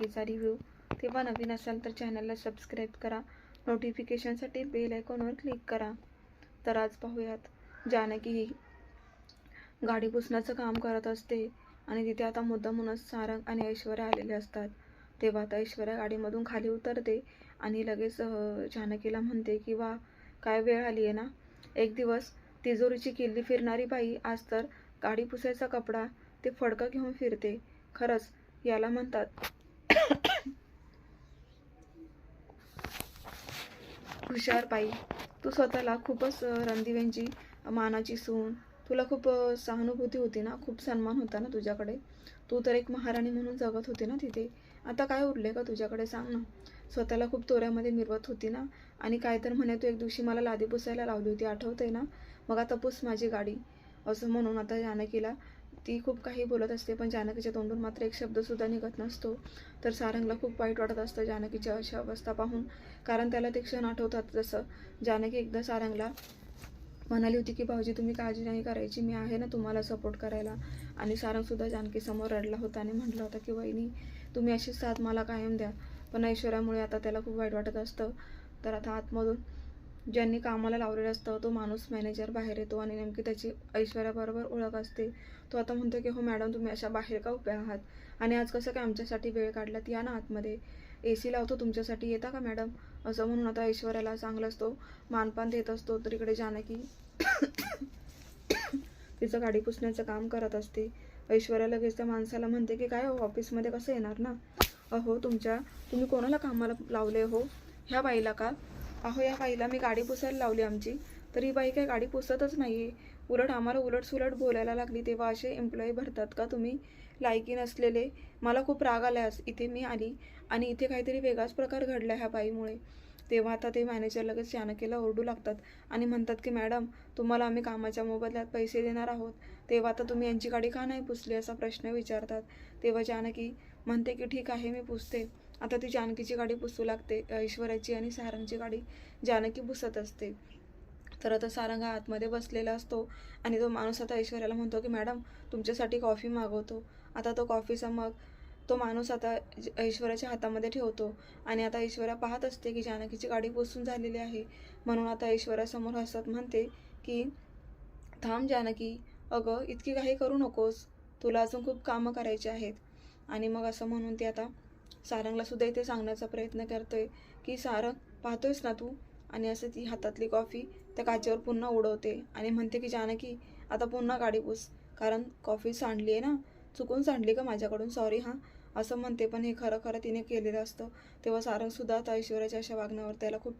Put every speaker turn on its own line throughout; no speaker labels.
तिचा रिव्ह्यू तेव्हा नवीन असाल तर चॅनलला सबस्क्राईब करा. नोटिफिकेशनसाठी बेल आयकॉनवर क्लिक करा. तर आज पाहूयात. जानकी ही गाडी पुसण्याचं काम करत असते आणि तिथे आता मुद्दामूनच सारंग आणि ऐश्वर्या आलेले असतात. तेव्हा आता ऐश्वर्या गाडीमधून खाली उतरते आणि लगेच जानकीला म्हणते की वा काय वेळ आली आहे ना? एक दिवस तिजोरीची किल्ली फिरणारी बाई आज तर गाडी पुसायचा कपडा ते फडकं घेऊन फिरते. खरंच याला म्हणतात हुशार पाई तू स्वतःला खूपच रणदिव्यांची मानाची सून. तुला खूप सहानुभूती होती ना? खूप सन्मान होता ना तुझ्याकडे? तू तर एक महाराणी म्हणून जगत होती ना तिथे? आता काय उरले का तुझ्याकडे? सांग ना. स्वतःला खूप तोऱ्यामध्ये मिरवत होती ना? आणि काय तर म्हणे तू एक दिवशी मला लादी पुसायला लावली होती. आठवते ना? मग आता पुस माझी गाडी. असं म्हणून आता जानकीला ती खूप काही बोलत असते पण जानकीच्या तोंडून मात्र एक शब्दसुद्धा निघत नसतो. तर सारंगला खूप वाईट वाटत असतं जानकीची अशी अवस्था पाहून. कारण त्याला ते क्षण आठवतात जसं जानकी एकदा सारंगला म्हणाली होती की भाऊजी तुम्ही काळजी नाही करायची मी आहे ना तुम्हाला सपोर्ट करायला. आणि सारंगसुद्धा जानकीसमोर रडला होता आणि म्हटलं होतं की वहिनी तुम्ही अशीच साथ मला कायम द्या. पण ऐश्वर्यामुळे आता त्याला खूप वाईट वाटत असतं. तर आता आतमधून ज्यांनी कामाला लावलेलं असतं तो माणूस मॅनेजर बाहेर येतो आणि नेमकी त्याची ऐश्वर्याबरोबर ओळख असते. तो आता म्हणतो की हो मॅडम तुम्ही अशा बाहेर का उभ्या आहात? आणि आज कसं काय आमच्यासाठी वेळ काढलात? या ना आतमध्ये. ए सी लावतो तुमच्यासाठी येता का मॅडम असं म्हणून आता ऐश्वर्याला चांगला असतो मानपान देत असतो तर इकडे जानकी तिचं गाडी पुसण्याचं काम करत असते. ऐश्वर्या लगेच त्या माणसाला म्हणते की काय हो ऑफिसमध्ये कसं येणार ना? अहो तुमच्या तुम्ही कोणाला कामाला लावले हो? ह्या बाईला का अहो या बाईला मी गाडी पुसायला लावली आमची. तर ही बाई काही गाडी पुसतच नाही आहे उलट आम्हाला उलट सुलट बोलायला लागली तेव्हा असे एम्प्लॉई भरतात का तुम्ही? लायकी नसलेले. मला खूप राग आल्यास इथे मी आली आणि इथे काहीतरी वेगळाच प्रकार घडला ह्या बाईमुळे. तेव्हा आता ते मॅनेजर लगेच जानकीला ओरडू लागतात आणि म्हणतात की मॅडम तुम्हाला आम्ही कामाच्या मोबदल्यात पैसे देणार आहोत. तेव्हा आता तुम्ही यांची गाडी का नाही पुसली? असा प्रश्न विचारतात. तेव्हा जानकी म्हणते की ठीक आहे मी पुसते. आता ती जानकीची गाडी पुसू लागते ऐश्वर्याची आणि सारंगची गाडी जानकी पुसत असते. तर आता सारंग हा आतमध्ये बसलेला असतो आणि तो माणूस आता ऐश्वर्याला म्हणतो की मॅडम तुमच्यासाठी कॉफी मागवतो. आता तो कॉफीचा मग तो माणूस आता ऐश्वर्याच्या हातामध्ये ठेवतो आणि आता ऐश्वर्या पाहत असते की जानकीची गाडी पुसून झालेली आहे. म्हणून आता ऐश्वर्यासमोर हसत म्हणते की थांब जानकी अगं इतकी काही करू नकोस. तुला अजून खूप कामं करायची आहेत. आणि मग असं म्हणून ती आता सारंगला सुद्धा इथे सांगण्याचा प्रयत्न करतोय की सारंग पाहतोयस ना तू? आणि असं ती हातातली कॉफी त्या काचेवर पुन्हा उडवते आणि म्हणते की जानकी आता पुन्हा गाडी पुस कारण कॉफी सांडली आहे ना. चुकून सांडली का माझ्याकडून सॉरी हां. असं म्हणते पण हे खरं खरं तिने केलेलं असतं. तेव्हा सारंगसुद्धा आता ऐश्वर्याच्या अशा वागण्यावर त्याला खूप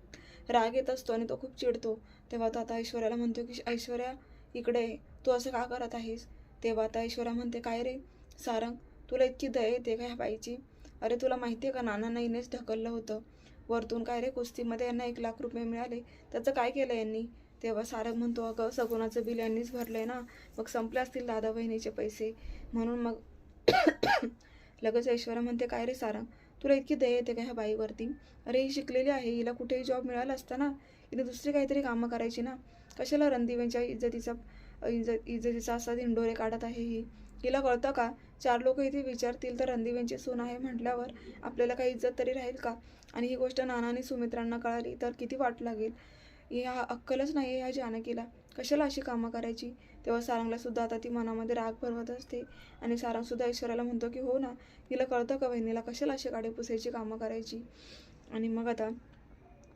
राग येत असतो आणि तो खूप चिडतो. तेव्हा तो आता ऐश्वर्याला म्हणतो की ऐश्वर्या इकडे तू असं का करत आहेस? तेव्हा आता ऐश्वर्या म्हणते काय रे? सारंग तुला इतकी दया येते का ह्या बाईची? अरे तुला माहिती आहे का? नानांना हिनेच ढकललं होतं. वरतून काय रे कुस्तीमध्ये यांना एक लाख रुपये मिळाले. त्याचं काय केलं यांनी? तेव्हा सारंग म्हणतो अगं सगुणाचं बिल यांनीच भरलं आहे ना. मग संपले असतील दादा बहिणीचे पैसे. म्हणून मग लगेच ऐश्वर्या म्हणते काय रे सारंग? तुला इतकी दया येते का ह्या बाईवरती? अरे ही शिकलेली आहे. हिला कुठेही जॉब मिळाला असता ना हिने दुसरी काहीतरी कामं करायची ना. कशाला रणदिव्यांच्या इज्जतीचा इज्जत इज्जतीचा असा दिंडोरे काढत आहे ही? हिला कळतं का? चार लोक इथे विचारतील तर रणदिवेंची सून आहे म्हटल्यावर आपल्याला काही इज्जत तरी राहील का? आणि ही गोष्ट नाना आणि सुमित्रांना कळाली तर किती वाट लागेल? या अक्कलच नाही आहे ह्या जानकीला. कशाला अशी कामं करायची? तेव्हा सारंगला सुद्धा आता ती मनामध्ये राग भरवत असते आणि सारंगसुद्धा ईश्वराला म्हणतो की हो ना हिला कळतं का बहिणीला कशाला अशी गाडी पुसायची कामं करायची? आणि मग आता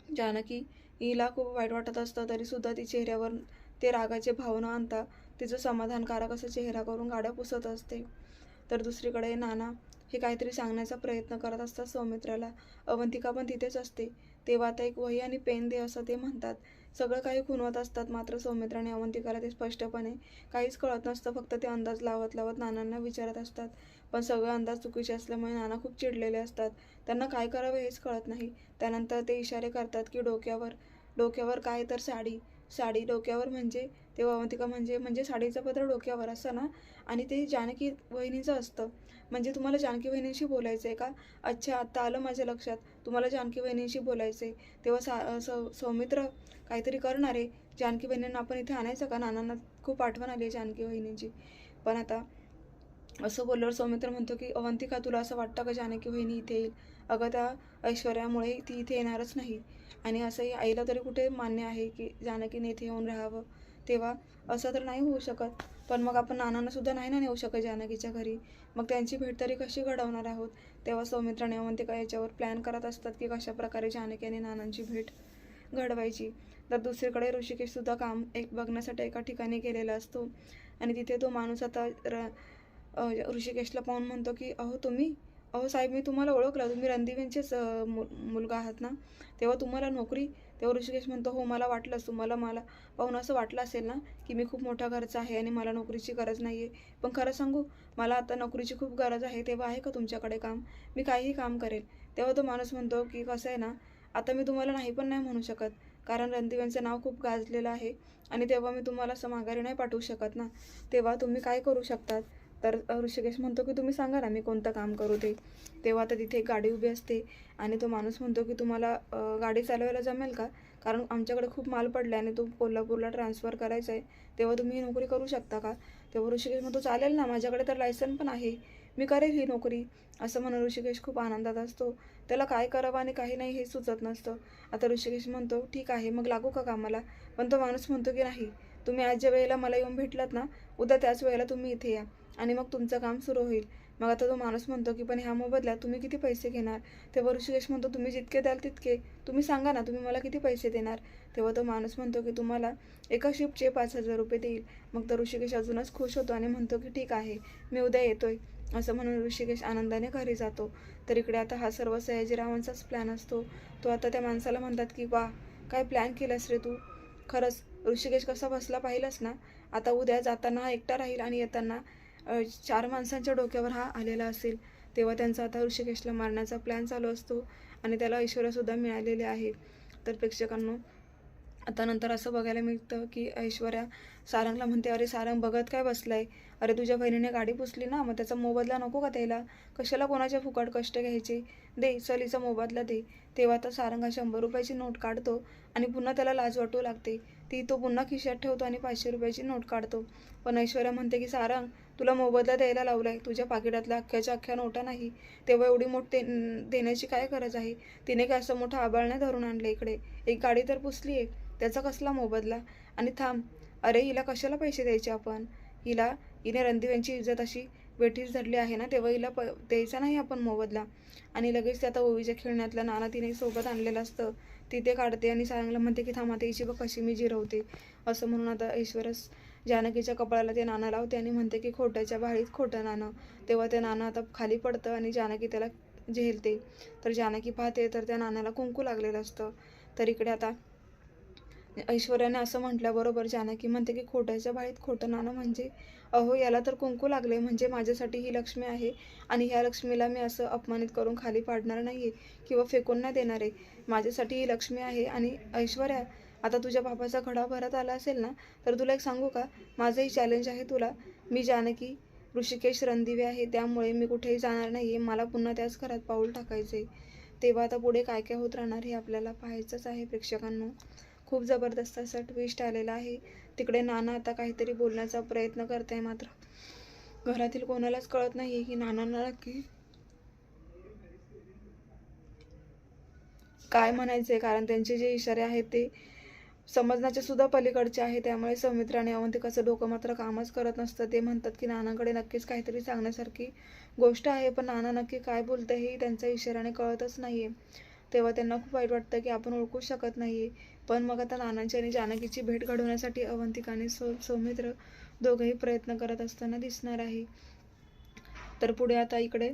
जानकी हिला खूप वाईट वाटत असतं तरीसुद्धा ती चेहऱ्यावर ते रागाचे भावना आणता तिचं समाधानकारक असं चेहरा करून गाड्या पुसत असते. तर दुसरीकडे नाना हे काहीतरी सांगण्याचा प्रयत्न करत असतात सौमित्राला. अवंतिका पण तिथेच असते. तेव्हा आता एक वही आणि पेन दे असं ते म्हणतात. सगळं काही खुनवत असतात मात्र सौमित्राने अवंतिकाला ते स्पष्टपणे काहीच कळत नसतं. फक्त ते अंदाज लावत लावत नानांना विचारत असतात. पण सगळे अंदाज चुकीचे असल्यामुळे नाना खूप चिडलेले असतात. त्यांना काय करावं हेच कळत नाही. त्यानंतर ते इशारे करतात की डोक्यावर डोक्यावर काय तर साडी. साडी डोक्यावर म्हणजे तेव्हा अवंतिका म्हणजे म्हणजे साडीचं पत्र डोक्यावर असं ना? आणि ते जानकी वहिनीचं असतं. म्हणजे तुम्हाला जानकी वहिनीशी बोलायचं आहे का? अच्छा आत्ता आलं माझ्या लक्षात. तुम्हाला जानकी वहिनीशी बोलायचं आहे तेव्हा सा सौ सौमित्र काहीतरी करणार. आहे जानकी बहिणींना आपण इथे आणायचं का? नानांना खूप आठवण आली आहे जानकी वहिनींची. पण आता असं बोलल्यावर सौमित्र म्हणतो की अवंतिका तुला असं वाटतं का जानकी वहिनी इथे येईल? अगं त्या ऐश्वर्यामुळे ती इथे येणारच नाही. आणि असंही आईला तरी कुठे मान्य आहे की जानकीने इथे येऊन राहावं? तेव्हा असं तर नाही होऊ शकत. पण मग आपण नानांना सुद्धा नाही ना नेऊ शकत जानकीच्या घरी? मग त्यांची भेट तरी कशी घडवणार आहोत? तेव्हा सौमित्राने अवंतिका याच्यावर प्लॅन करत असतात की कशाप्रकारे जानकी आणि नानांची भेट घडवायची. तर दुसरीकडे ऋषिकेशसुद्धा काम एक बघण्यासाठी एका ठिकाणी गेलेला असतो. आणि तिथे तो माणूस आता र ऋषिकेशला पाहून म्हणतो की अहो तुम्ही अहो साहेब मी तुम्हाला ओळखलं. तुम्ही रणदिवेंचेच मु मुलगा आहात ना? तेव्हा तुम्हाला नोकरी? तेव्हा ऋषिकेश म्हणतो हो मला वाटलंच तुम्हाला मला पाहून असं वाटलं असेल ना की मी खूप मोठा घरचा आहे आणि मला नोकरीची गरज नाही आहे पण खरं सांगू मला आता नोकरीची खूप गरज आहे तेव्हा आहे का तुमच्याकडे काम? मी काहीही काम करेल. तेव्हा तो माणूस म्हणतो की कसं आहे ना आता मी तुम्हाला नाही पण नाही म्हणू शकत. कारण रणदिव्यांचं नाव खूप गाजलेलं आहे आणि तेव्हा मी तुम्हाला असं माघारी नाही पाठवू शकत ना. तेव्हा तुम्ही काय करू शकतात? तर ऋषिकेश म्हणतो की तुम्ही सांगा ना मी कोणतं काम करू ते तेव्हा आता तिथे एक गाडी उभी असते आणि तो माणूस म्हणतो की तुम्हाला गाडी चालवायला जमेल का? कारण आमच्याकडे खूप माल पडला आहे आणि तो कोल्हापूरला ट्रान्सफर करायचा आहे तेव्हा तुम्ही ही नोकरी करू शकता का? तेव्हा ऋषिकेश म्हणतो चालेल ना माझ्याकडे तर लायसन पण आहे. मी करेल ही नोकरी. असं म्हणून ऋषिकेश खूप आनंदात असतो. त्याला काय करावं आणि काही नाही हे सुचत नसतं. आता ऋषिकेश म्हणतो ठीक आहे मग लागू का कामाला? पण तो माणूस म्हणतो की नाही. तुम्ही आज ज्या वेळेला मला येऊन भेटलात ना उद्या त्याच वेळेला तुम्ही इथे या. आणि मग तुमचं काम सुरू होईल. मग आता तो माणूस म्हणतो की पण ह्या मोबदल्यात तुम्ही किती पैसे घेणार? तेव्हा ऋषिकेश म्हणतो तुम्ही जितके द्याल तितके. तुम्ही सांगा ना तुम्ही मला किती पैसे देणार? तेव्हा तो माणूस म्हणतो की तुम्हाला एका शिफ्टचे पाच हजार रुपये देईल. मग तर ऋषिकेश अजूनच खुश होतो आणि म्हणतो की ठीक आहे मी उद्या येतोय. असं म्हणून ऋषिकेश आनंदाने घरी जातो. तर इकडे आता हा सर्व सयाजीरावांचाच प्लॅन असतो. तो आता त्या माणसाला म्हणतात की वा काय प्लॅन केलास रे तू? खरंच ऋषिकेश कसा बसला पाहिलंस ना? आता उद्या जाताना एकटा राहील आणि येताना चार माणसांच्या डोक्यावर हा आलेला असेल तेव्हा त्यांचा आता ऋषिकेशला मारण्याचा प्लॅन चालू असतो आणि त्याला ऐश्वर्यासुद्धा मिळालेले आहे. तर प्रेक्षकांनो आता नंतर असं बघायला मिळतं की ऐश्वर्या सारंगला म्हणते अरे सारंग बघत काय बसलाय? अरे तुझ्या बहिणीने गाडी पुसली ना मग त्याचा मोबदला नको का त्याला? कशाला कोणाच्या फुकट कष्ट घ्यायचे? दे चलीचा मोबदला दे. तेव्हा तर सारंग हा शंभर रुपयाची नोट काढतो आणि पुन्हा त्याला लाज वाटू लागते. ती तो पुन्हा खिशात ठेवतो आणि पाचशे रुपयाची नोट काढतो. पण ऐश्वर्या म्हणते की सारंग तुला मोबदला द्यायला लावलाय. तुझ्या पाकिटातल्या अख्ख्याच्या अख्ख्या नोटा नाही. तेव्हा एवढी मोठ दे देण्याची काय गरज आहे? तिने काय असं मोठं आबाळ नाही धरून आणलं इकडे? एक गाडी तर पुसली आहे त्याचा कसला मोबदला? आणि थांब. अरे हिला कशाला पैसे द्यायचे आपण? हिला हिने रणदिव्यांची इज्जत अशी वेठीस धरली आहे ना तेव्हा हिला प द्यायचा नाही आपण मोबदला. आणि लगेच ते आता ओवीच्या खेळण्यातला नाना तिने सोबत आणलेलं असतं. तिथे काढते आणि सारंगला म्हणते की थांबा ते हिची बघ कशी मी जिरवते. असं म्हणून आता ऐश्वरस जानकीच्या कपाळाला ते नाना लावते आणि म्हणते की खोट्याच्या भाळीत खोटं नाणं. तेव्हा ते नाणं आता खाली पडतं आणि जानकी त्याला झेलते. तर जानकी पाहते तर त्या नाण्याला कुंकू लागलेलं असतं. तर इकडे आता ऐश्वर्याने असं म्हटल्याबरोबर जानकी म्हणते की खोट्याच्या बाहेर खोटं नाणं म्हणजे? अहो याला तर कुंकू लागले म्हणजे माझ्यासाठी ही लक्ष्मी आहे आणि ह्या लक्ष्मीला मी असं अपमानित करून खाली पाडणार नाही आहे किंवा फेकून नाही देणार आहे. माझ्यासाठी ही लक्ष्मी आहे आणि ऐश्वर्या आता तुझ्या बाबाचा घडा भरत आला असेल ना तर तुला एक सांगू का? माझंही चॅलेंज आहे तुला. मी जानकी ऋषिकेश रणदिवे आहे त्यामुळे मी कुठेही जाणार नाही आहे मला पुन्हा त्याच घरात पाऊल टाकायचं आहे तेव्हा आता पुढे काय काय होत राहणार हे आपल्याला पाहायचंच आहे प्रेक्षकांनो. खूप जबरदस्त असा ट्विस्ट आलेला आहे. तिकडे नाना आता काहीतरी बोलण्याचा प्रयत्न करत आहे मात्र. घरातील कोणालाच कळत नाही की नानांना नक्की काय म्हणायचे कारण त्यांचे जे इशारे आहेत ते समजण्याच्या सुद्धा पलीकडचे आहे. त्यामुळे सौमित्राने अवंतिकाचं डोकं मात्र कामच करत नसतं ते म्हणतात की नानाकडे नक्कीच काहीतरी सांगण्यासारखी गोष्ट आहे. पण नाना नक्की काय बोलतं हे त्यांच्या इशाऱ्याने कळतच नाही आहे तेव्हा त्यांना खूप वाईट वाटतं की आपण ओळखू शकत नाही. पण मग आता नानांची आणि जानकीची भेट घडवण्यासाठी अवंतिका आणि सौ सौमित्र दोघंही प्रयत्न करत असताना दिसणार आहे. तर पुढे आता इकडे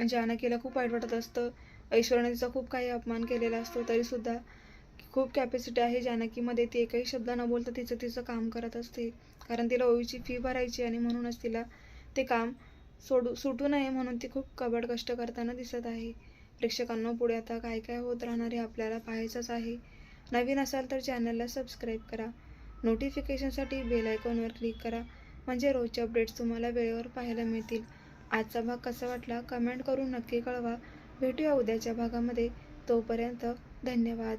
जानकीला खूप वाईट वाटत असतं. ऐश्वर्याने तिचा खूप काही अपमान केलेला असतो. तरीसुद्धा खूप कॅपॅसिटी आहे जानकीमध्ये. ती एकही शब्द न बोलता तिचं तिचं काम करत असते. कारण तिला ओवीची फी भरायची आणि म्हणूनच तिला ते काम सोडू सुटू नये म्हणून ती खूप कबड कष्ट करताना दिसत आहे. प्रेक्षकांना पुढे आता काय काय होत राहणार हे आपल्याला पाहायचंच आहे. नवीन असाल तर चॅनलला सबस्क्राईब करा. नोटिफिकेशनसाठी बेल आयकॉनवर क्लिक करा. म्हणजे रोजचे अपडेट्स तुम्हाला वेळेवर पाहायला मिळतील. आजचा भाग कसा वाटला? कमेंट करून नक्की कळवा. भेटूया उद्याच्या भागामध्ये. तोपर्यंत धन्यवाद.